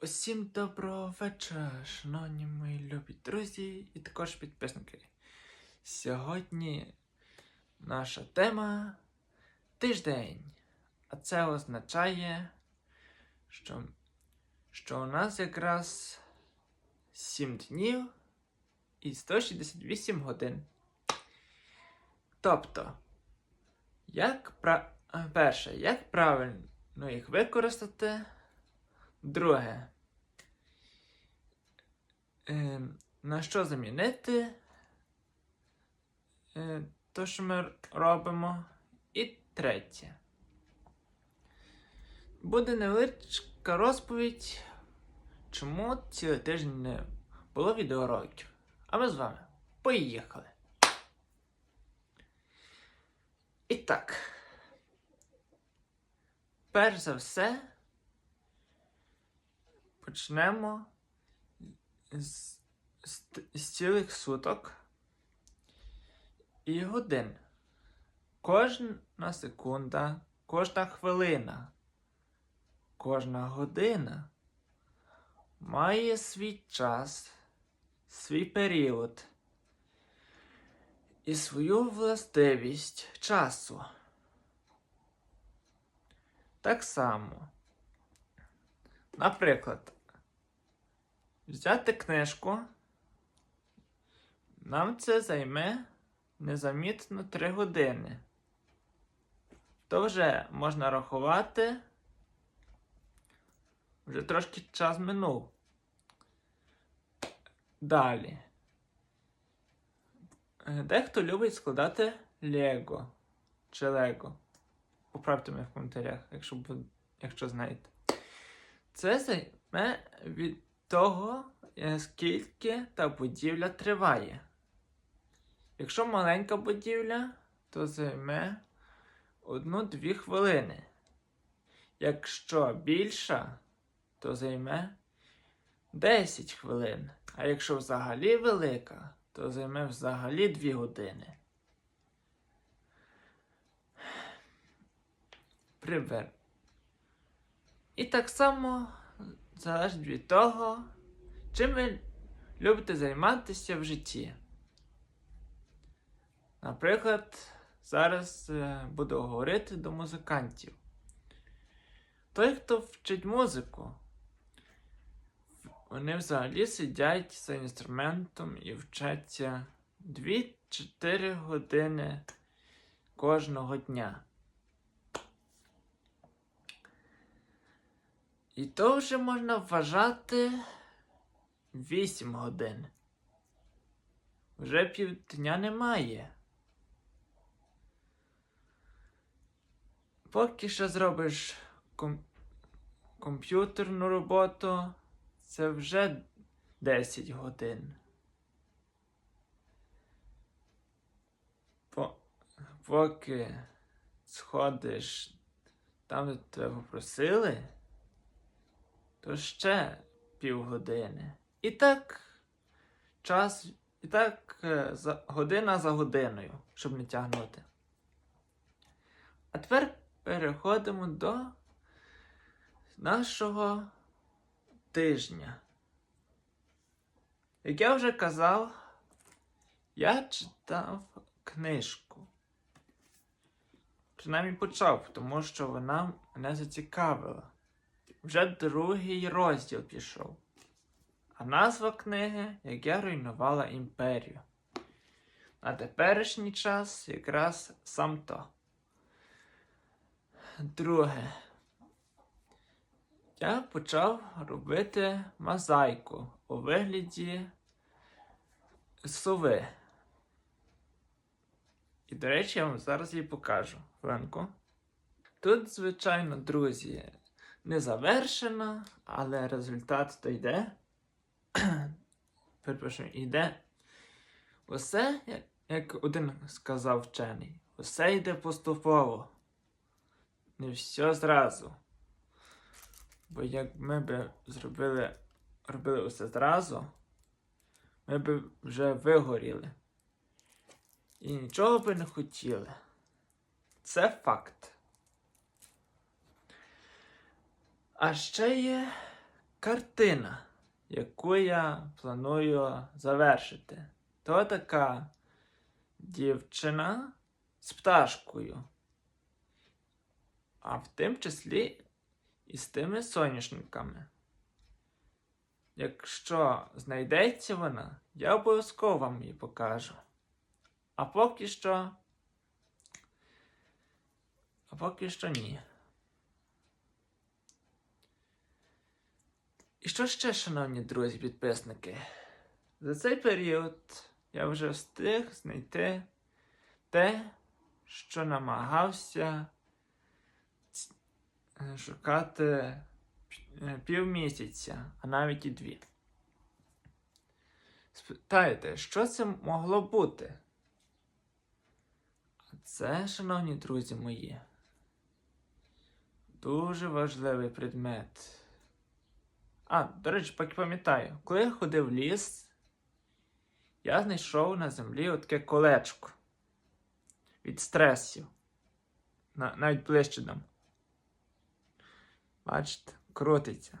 Усім доброго вечора, шановні мої любі друзі і також підписники. Сьогодні наша тема тиждень. А це означає, що, що у нас якраз 7 днів і 168 годин. Тобто, як пра... перше, як правильно їх використати? Друге. Е, на що замінити е, то, що ми робимо. І третє. Буде невеличка розповідь, чому цілий тиждень не було відеоуроків. А ми з вами поїхали. І так. Перш за все. Почнемо з, з, з цілих суток і годин. Кожна секунда, кожна хвилина, кожна година має свій час, свій період і свою властивість часу. Так само. Наприклад, взяти книжку. Нам це займе незамітно 3 години. То вже можна рахувати. Вже трошки час минув. Далі. Дехто любить складати Лего чи Лего. Поправте мене в коментарях, якщо, якщо знаєте. Це займе від того, е, скільки та будівля триває. Якщо маленька будівля, то займе 1-2 хвилини. Якщо більша, то займе 10 хвилин. А якщо взагалі велика, то займе взагалі 2 години. Пример. І так само залежить від того, чим ви любите займатися в житті. Наприклад, зараз е, буду говорити до музикантів. Той, хто вчить музику, вони взагалі сидять за інструментом і вчаться 2-4 години кожного дня. І то вже можна вважати 8 годин. Вже півдня немає. Поки що зробиш ком- комп'ютерну роботу, це вже 10 годин. По- поки сходиш там, де тебе попросили, то ще півгодини. І так час, і так е, за, година за годиною, щоб не тягнути. А тепер переходимо до нашого тижня. Як я вже казав, я читав книжку. Принаймні почав, тому що вона мене зацікавила. Вже другий розділ пішов. А назва книги Як я руйнувала імперію. На теперішній час якраз сам то. Друге. Я почав робити мозаїку у вигляді сови. І, до речі, я вам зараз її покажу. Хвилинку. Тут, звичайно, друзі, не завершено, але результат то йде. Перепрошую, йде. Усе, як один сказав вчений, усе йде поступово. Не все зразу. Бо як ми б зробили, робили усе зразу, ми б вже вигоріли. І нічого би не хотіли. Це факт. А ще є картина, яку я планую завершити, то така дівчина з пташкою. А в тим числі і з тими соняшниками. Якщо знайдеться вона, я обов'язково вам її покажу. А поки що. А поки що ні. І що ще, шановні друзі, підписники? За цей період я вже встиг знайти те, що намагався е, шукати е, півмісяця, а навіть і дві. Спитаєте, що це могло бути? А це, шановні друзі мої, дуже важливий предмет. А, до речі, поки пам'ятаю, коли я ходив в ліс, я знайшов на землі отаке колечко від стресів. На, навіть ближче дам. Бачите, крутиться.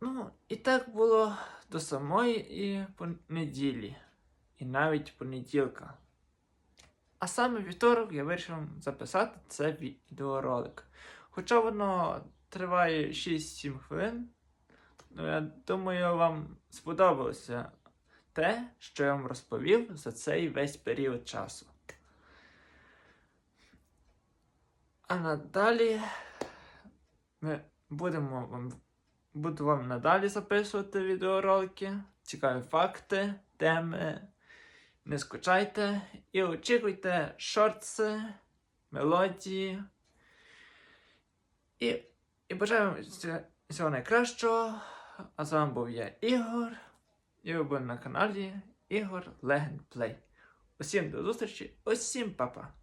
Ну, і так було до самої і понеділі, і навіть понеділка. А саме вівторок я вирішив записати це відеоролик. Хоча воно триває 6-7 хвилин, ну я думаю, вам сподобалося те, що я вам розповів за цей весь період часу. А надалі ми будемо вам, буду вам надалі записувати відеоролики, цікаві факти, теми. Не скучайте і очікуйте шортси, мелодії. І, і бажаю вам всього найкращого. А з вами був я Ігор. І ви були на каналі Ігор Легенд Плей. Усім до зустрічі, усім па-па!